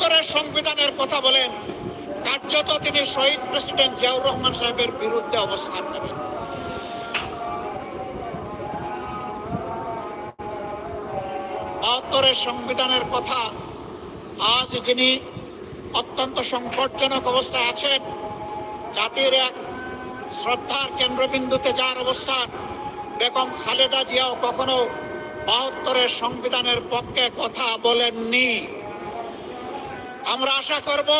বাহাত্তরের সংবিধানের কথা বলেন, কার্যত তিনি শহীদ প্রেসিডেন্ট জিয়াউর রহমান সাহেবের বিরুদ্ধে অবস্থান নেবেন। বাহাত্তরের সংবিধানের কথা আজ যিনি অত্যন্ত সংকটজনক অবস্থায় আছেন, জাতির এক শ্রদ্ধার কেন্দ্রবিন্দুতে যার অবস্থান, বেগম খালেদা জিয়াও কখনো বাহাত্তরের সংবিধানের পক্ষে কথা বলেননি। আমরা আশা করব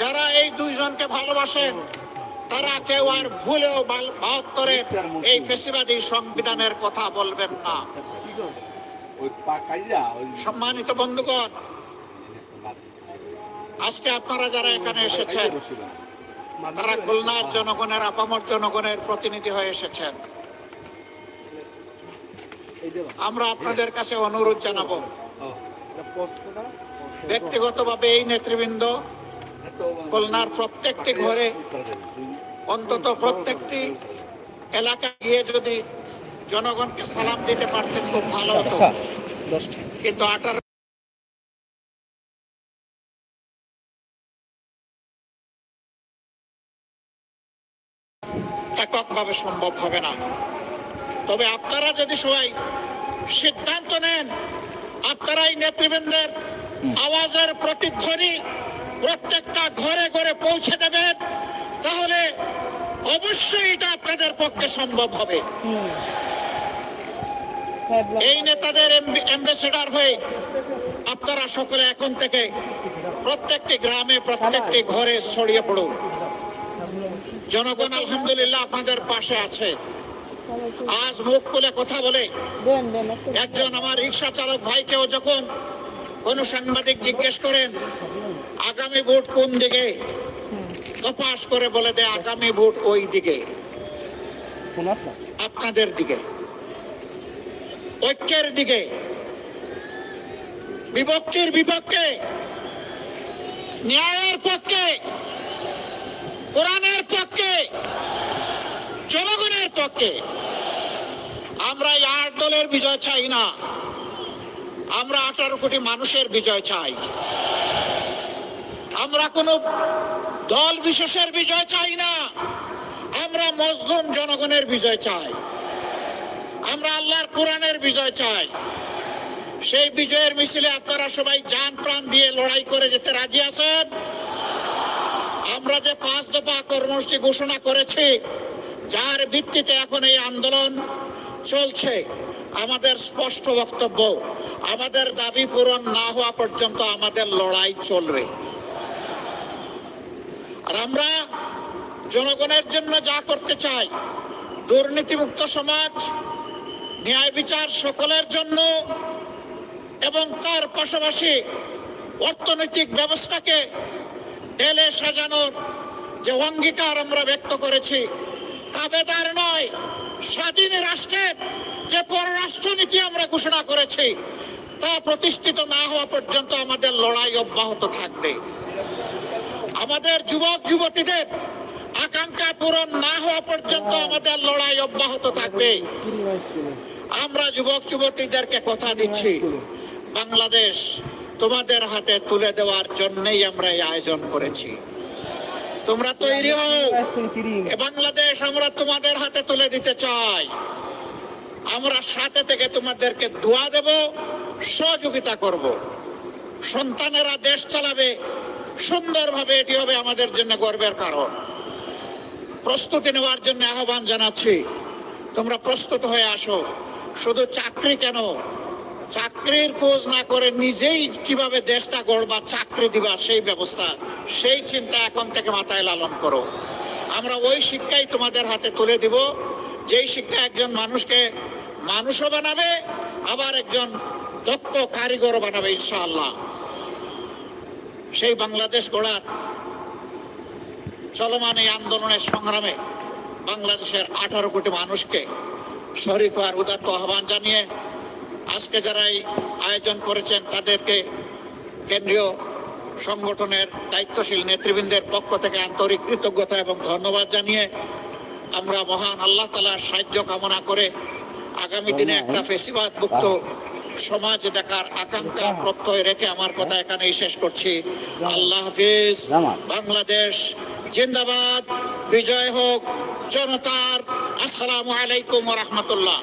যারা এই দুইজনকে ভালোবাসেন, তারা কেউ আর ভুলেও বাহাত্তরের এই ফেসিবাদী সংবিধানের কথা বলবেন না। সম্মানিত বন্ধুগণ, আজকে আপনারা যারা এখানে এসেছেন, তারা খুলনার জনগণের, আপামর জনগণের প্রতিনিধি হয়ে এসেছেন। আমরা আপনাদের কাছে অনুরোধ জানাব ব্যক্তিগতভাবে এই নেতৃবৃন্দ খুলনার প্রত্যেকটি ঘরে অন্তত প্রত্যেকটি এলাকায় গিয়ে যদি জনগণকে সালাম দিতে পারতেন খুব ভালো হতো। কিন্তু আঠারো এককভাবে সম্ভব হবে না। তবে আপনারা যদি সবাই সিদ্ধান্ত নেন আপনারা এই নেতৃবৃন্দের আওয়াজের প্রতিধ্বনি প্রত্যেকটা ঘরে ঘরে পৌঁছে দেবেন তাহলে অবশ্যই এটা আপনাদের পক্ষে সম্ভব হবে। এই নেতাদের অ্যাম্বাসেডার হয়ে আপনারা সকলে এখন থেকে প্রত্যেকটি গ্রামে প্রত্যেকটি ঘরে ছড়িয়ে পড়ুন। জনগণ আলহামদুলিল্লাহ আপনাদের পাশে আছে। আজ মুখ খুলে কথা বলে একজন আমার রিক্সা চালক ভাইকেও যখন কোন সাংবাদিক জিজ্ঞেস করেন, আগামী ভোট কোন দিকে? তপাস করে বলে দেয়, আগামী ভোট ওই দিকে। আপনাদের দিকে। ঐক্যের দিকে। বিভক্তির বিপক্ষে। ন্যায়ের পক্ষে। কোরআনের পক্ষে। জনগণের পক্ষে। আমরা এই আট দলের বিজয় চাই না। আমরা আঠারো কোটি মানুষের বিজয় চাই। আমরা কোনো দল বিশেষের বিজয় চাই না। আমরা মজলুম জনগণের বিজয় চাই। আমরা আল্লাহর কোরআনের বিজয় চাই। সেই বিজয়ের মিছিলে আপনারা সবাই যান প্রাণ দিয়ে লড়াই করে যেতে রাজি আছেন? আমরা যে পাঁচ দফা কর্মসূচি ঘোষণা করেছি, যার ভিত্তিতে এখন এই আন্দোলন চলছে। আমাদের স্পষ্ট বক্তব্য, আমাদের দাবি পূরণ না হওয়া পর্যন্ত আমাদের লড়াই চলবে। আর আমরা জনগণের জন্য যা করতে চাই, দুর্নীতিমুক্ত সমাজ, ন্যায় বিচার সকলের জন্য এবং তার পাশাপাশি অর্থনৈতিক ব্যবস্থাকে ঢেলে সাজানোর যে অঙ্গীকার আমরা ব্যক্ত করেছি, তা নয়, স্বাধীন রাষ্ট্রের যে পররাষ্ট্রনীতি আমরা ঘোষণা করেছি, তা প্রতিষ্ঠিত না হওয়া পর্যন্ত আমাদের লড়াই অব্যাহত থাকবে। আমাদের যুবক, যুবতীদের আকাঙ্ক্ষা পূরণ না হওয়া পর্যন্ত আমাদের লড়াই অব্যাহত থাকবে। আমরা যুবক, যুবতীদেরকে কথা দিচ্ছি, বাংলাদেশ তোমাদের হাতে তুলে দেওয়ার জন্যই আমরা এই আয়োজন করেছি। তোমরা তৈরি হও বাংলাদেশ আমরা তোমাদের হাতে তুলে দিতে চাই। আমরা সাথে থেকে তোমাদেরকে দোয়া দেব, সহযোগিতা করব। সন্তানেরা দেশ চালাবে, সুন্দরভাবে এটি হবে আমাদের জন্য গর্বের কারণ। প্রস্তুতি নেওয়ার জন্য আহ্বান জানাচ্ছি, তোমরা প্রস্তুত হয়ে আসো। শুধু চাকরি কেন? চাকরির খোঁজ না করে নিজেই কীভাবে দেশটা গড়বা, চাকরি দিবা, সেই ব্যবস্থা, সেই চিন্তা এখন থেকে মাথায় লালন করো। আমরা ওই শিক্ষাই তোমাদের হাতে তুলে দিব। যেই শিক্ষা একজন মানুষকে মানুষও বানাবে, আবার একজন দক্ষ কারিগর বানাবে ইনশাআল্লাহ। সেই বাংলাদেশ গড়ার চলমান এই আন্দোলনের সংগ্রামে বাংলাদেশের আঠারো কোটি মানুষকে শরিক হওয়ার উদাত্ত আহ্বান জানিয়ে আজকে যারা এই আয়োজন করেছেন, তাদেরকে কেন্দ্রীয় সংগঠনের দায়িত্বশীল নেতৃবৃন্দের পক্ষ থেকে আন্তরিক কৃতজ্ঞতা এবং ধন্যবাদ জানিয়ে আমরা মহান আল্লাহ তালার সাহায্য কামনা করে আগামী দিনে একটা ফেসিবাদ মুক্ত সমাজ দেখার আকাঙ্ক্ষা প্রত্যয় রেখে আমার কথা এখানেই শেষ করছি। আল্লাহ হাফিজ। বাংলাদেশ জিন্দাবাদ। বিজয় হোক। জনতার। আসসালামু আলাইকুম রহমতুল্লাহ।